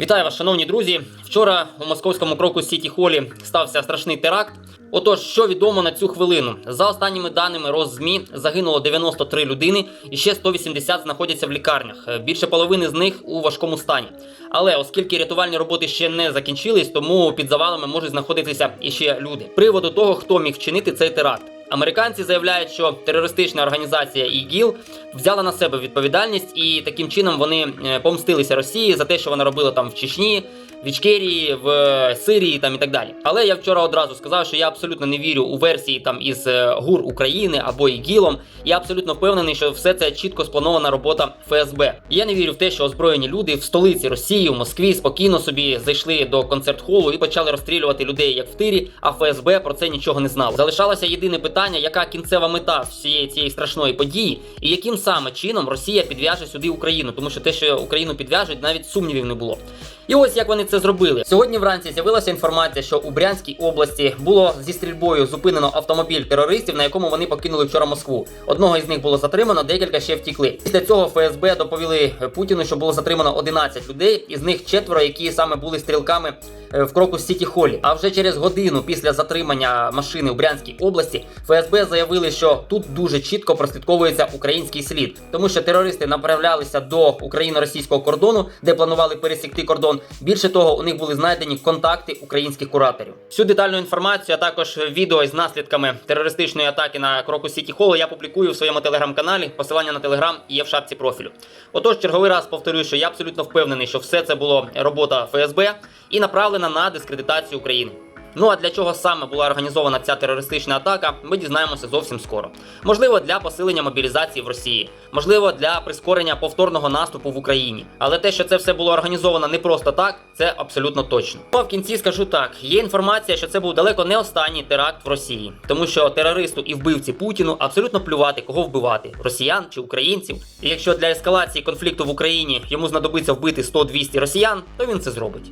Вітаю вас, шановні друзі. Вчора у московському кроку Сіті Холі стався страшний теракт. Отож, що відомо на цю хвилину? За останніми даними Роззмі загинуло 93 людини і ще 180 знаходяться в лікарнях. Більше половини з них у важкому стані. Але оскільки рятувальні роботи ще не закінчились, тому під завалами можуть знаходитися іще люди. Приводу того, хто міг вчинити цей теракт. Американці заявляють, що терористична організація ІГІЛ взяла на себе відповідальність, і таким чином вони е, помстилися Росії за те, що вона робила там в Чечні, в Ічкерії, в Сирії там і так далі. Але я вчора одразу сказав, що я абсолютно не вірю у версії там із е, ГУР України або ІГІЛом. Я абсолютно впевнений, що все це чітко спланована робота ФСБ. Я не вірю в те, що озброєні люди в столиці Росії, в Москві спокійно собі зайшли до концерт-холу і почали розстрілювати людей як в тирі, а ФСБ про це нічого не знало. Залишалося єдине питання, яка кінцева мета всієї цієї страшної події, і яким саме чином Росія підв'яже сюди Україну, тому що те, що Україну підв'яжуть, навіть сумнівів не було. І ось як вони це зробили. Сьогодні вранці з'явилася інформація, що у Брянській області було зі стрільбою зупинено автомобіль терористів, на якому вони покинули вчора Москву. Одного із них було затримано, декілька ще втікли. Після цього ФСБ доповіли Путіну, що було затримано 11 людей, із них четверо, які саме були стрілками е, в кроку Сіті Холі. А вже через годину після затримання машини у Брянській області ФСБ заявили, що тут дуже чітко прослідковується український слід, тому що терористи направлялися до україно-російського кордону, де планували пересікти кордон. Більше того, у них були знайдені контакти українських кураторів. Всю детальну інформацію, а також відео із наслідками терористичної атаки на кроку Сіті Холл я публікую в своєму телеграм-каналі. Посилання на телеграм є в шапці профілю. Отож, черговий раз повторюю, що я абсолютно впевнений, що все це було робота ФСБ і направлена на дискредитацію України. Ну а для чого саме була організована ця терористична атака, ми дізнаємося зовсім скоро. Можливо, для посилення мобілізації в Росії, можливо, для прискорення повторного наступу в Україні. Але те, що це все було організовано не просто так, це абсолютно точно. Ну, а в кінці скажу так: є інформація, що це був далеко не останній теракт в Росії, тому що терористу і вбивці Путіну абсолютно плювати, кого вбивати росіян чи українців. І якщо для ескалації конфлікту в Україні йому знадобиться вбити 100-200 росіян, то він це зробить.